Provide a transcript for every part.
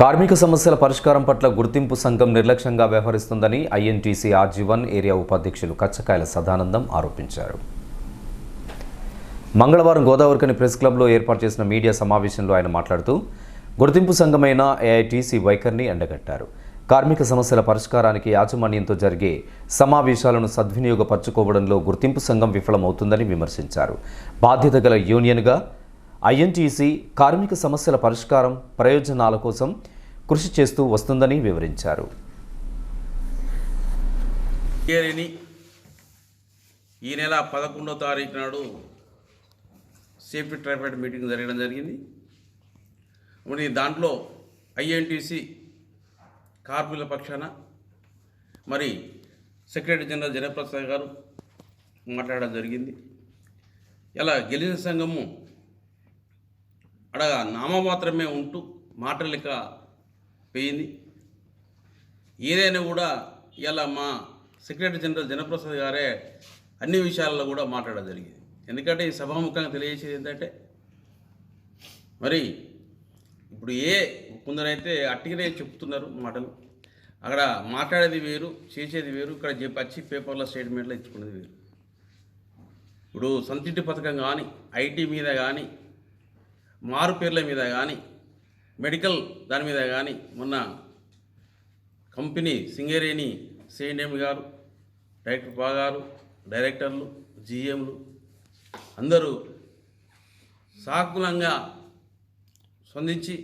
కార్మిక సమస్యల పరిష్కారం పట్ల గుర్తింపు సంఘం నిర్లక్ష్యంగా వ్యవహరిస్తుందని ఐఎన్టీసీ ఆర్జీవన్ ఏరియా ఉపాధ్యక్షులు కచ్చకాయల సదానందం ఆరోపించారు. మంగళవారం గోదావరికని ప్రెస్ క్లబ్లో ఏర్పాటు చేసిన మీడియా సమావేశంలో ఆయన మాట్లాడుతూ గుర్తింపు సంఘమైన ఏఐటీసీ వైఖరిని ఎండగట్టారు. కార్మిక సమస్యల పరిష్కారానికి యాజమాన్యంతో జరిగే సమావేశాలను సద్వినియోగపరచుకోవడంలో గుర్తింపు సంఘం విఫలమవుతుందని విమర్శించారు. బాధ్యత గల యూనియన్గా ఐఎన్టీసీ కార్మిక సమస్యల పరిష్కారం ప్రయోజనాల కోసం కృషి చేస్తూ వస్తుందని వివరించారు. ఈ నెల పదకొండో తారీఖు నాడు సేఫ్టీ ట్రైఫైడ్ మీటింగ్ జరగడం జరిగింది. మరి దాంట్లో ఐఎన్టీసీ కార్మికుల పక్షాన మరి సెక్రటరీ జనరల్ జయప్రసాద్ గారు మాట్లాడడం జరిగింది. ఇలా గెలిచిన సంఘము అడగా నామమాత్రమే ఉంటూ మాట లెక్క పోయింది ఏదైనా కూడా ఇలా మా సెక్రటరీ జనరల్ జనప్రసాద్ గారే అన్ని విషయాల్లో కూడా మాట్లాడడం జరిగింది. ఎందుకంటే ఈ సభాముఖంగా తెలియజేసేది ఏంటంటే మరి ఇప్పుడు ఏ కొందరైతే అట్టిగానే చెప్తున్నారు మాటలు అక్కడ మాట్లాడేది వేరు చేసేది వేరు ఇక్కడ చెప్పి వచ్చి పేపర్లో స్టేట్మెంట్లో ఇచ్చుకునేది వేరు. ఇప్పుడు సంతింటి పథకం కానీ ఐటీ మీద కానీ మారు పేర్ల మీద కానీ మెడికల్ దాని మీద కానీ మొన్న కంపెనీ సింగరేణి సిఎంఎం గారు డైరెక్టర్ బాగారు డైరెక్టర్లు జిఎంలు అందరూ సాకులంగా స్పందించి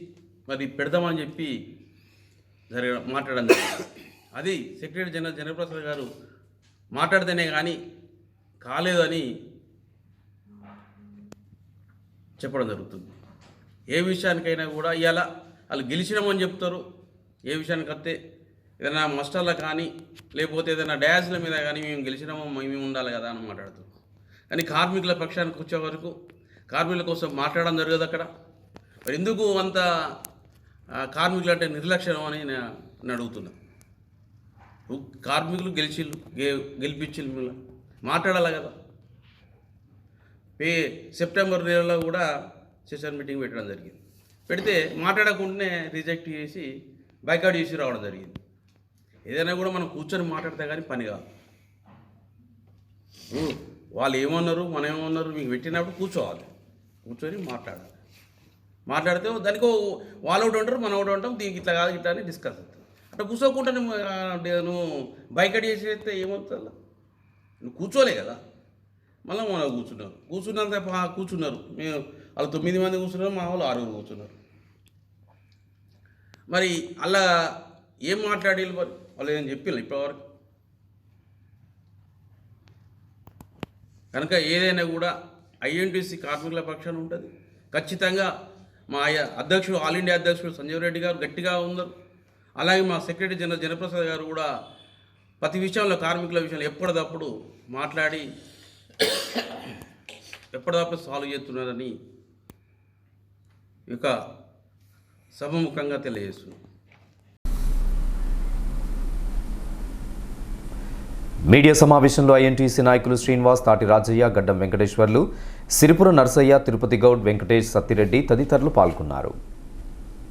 మరి పెడదామని చెప్పి జరగ మాట్లాడడం జరిగింది. అది సెక్రటరీ జనరల్ జనప్రసాద్ గారు మాట్లాడితేనే కానీ కాలేదని చెప్పడం జరుగుతుంది ఏ విషయానికైనా కూడా ఇలా వాళ్ళు గెలిచినామని చెప్తారు. ఏ విషయానికి వస్తే ఏదైనా మస్టర్ల కానీ లేకపోతే ఏదైనా డ్యాస్ల మీద కానీ మేము గెలిచినామో మేము ఉండాలి కదా అని మాట్లాడుతున్నాం కానీ కార్మికుల పక్షానికి వచ్చే వరకు కార్మికుల కోసం మాట్లాడడం జరగదు అక్కడ. మరి ఎందుకు అంత కార్మికులు అంటే నిర్లక్ష్యం అని నేను అడుగుతున్నా. కార్మికులు గెలిచిళ్ళు గె గెలిపించిళ్ళు మిమ్మల్ని. మాట్లాడాలి కదా? పే సెప్టెంబర్ నెలలో కూడా సెషన్ మీటింగ్ పెట్టడం జరిగింది. పెడితే మాట్లాడకుండానే రిజెక్ట్ చేసి బైకాట్ చేసి రావడం జరిగింది. ఏదైనా కూడా మనం కూర్చొని మాట్లాడితే కానీ పని కాదు. వాళ్ళు ఏమన్నారు మనం ఏమన్నారు మీకు పెట్టినప్పుడు కూర్చోవాలి. కూర్చొని మాట్లాడాలి. మాట్లాడితే దానికి వాళ్ళు ఒకటి ఉంటారు మనం ఒకటి ఉంటాం దీనికి ఇట్లా కాదు ఇట్లా అని డిస్కస్ అవుతుంది. అట్లా కూర్చోకుండా నువ్వు బైకట్ చేసేస్తే ఏమవుతుంది? నువ్వు కూర్చోలే కదా. మళ్ళీ మన కూర్చున్నారు కూర్చున్నంత కూర్చున్నారు. మేము వాళ్ళు తొమ్మిది మంది కూర్చున్నారు మా వాళ్ళు ఆరుగురు కూర్చున్నారు. మరి అలా ఏం మాట్లాడి మరి? వాళ్ళు ఏం చెప్పిల్లు ఇప్పటివరకు? కనుక ఏదైనా కూడా ఐఎన్టీసీ కార్మికుల పక్షాన ఉంటుంది. ఖచ్చితంగా మా అధ్యక్షుడు ఆల్ ఇండియా అధ్యక్షుడు సంజీవ్ రెడ్డి గారు గట్టిగా ఉన్నారు. అలాగే మా సెక్రటరీ జనరల్ జనప్రసాద్ గారు కూడా ప్రతి విషయంలో కార్మికుల విషయంలో ఎప్పటికప్పుడు మాట్లాడి ఎప్పటికప్పుడు సాల్వ్ చేస్తున్నారని ఇక సభముఖంగా తెలియజేస్తున్నాం. మీడియా సమావేశంలో ఐఎన్టీసీ నాయకులు శ్రీనివాస్ తాటి రాజయ్య గడ్డం వెంకటేశ్వర్లు సిరిపుర నర్సయ్య తిరుపతి గౌడ్ వెంకటేష్ సత్తిరెడ్డి తదితరులు పాల్గొన్నారు.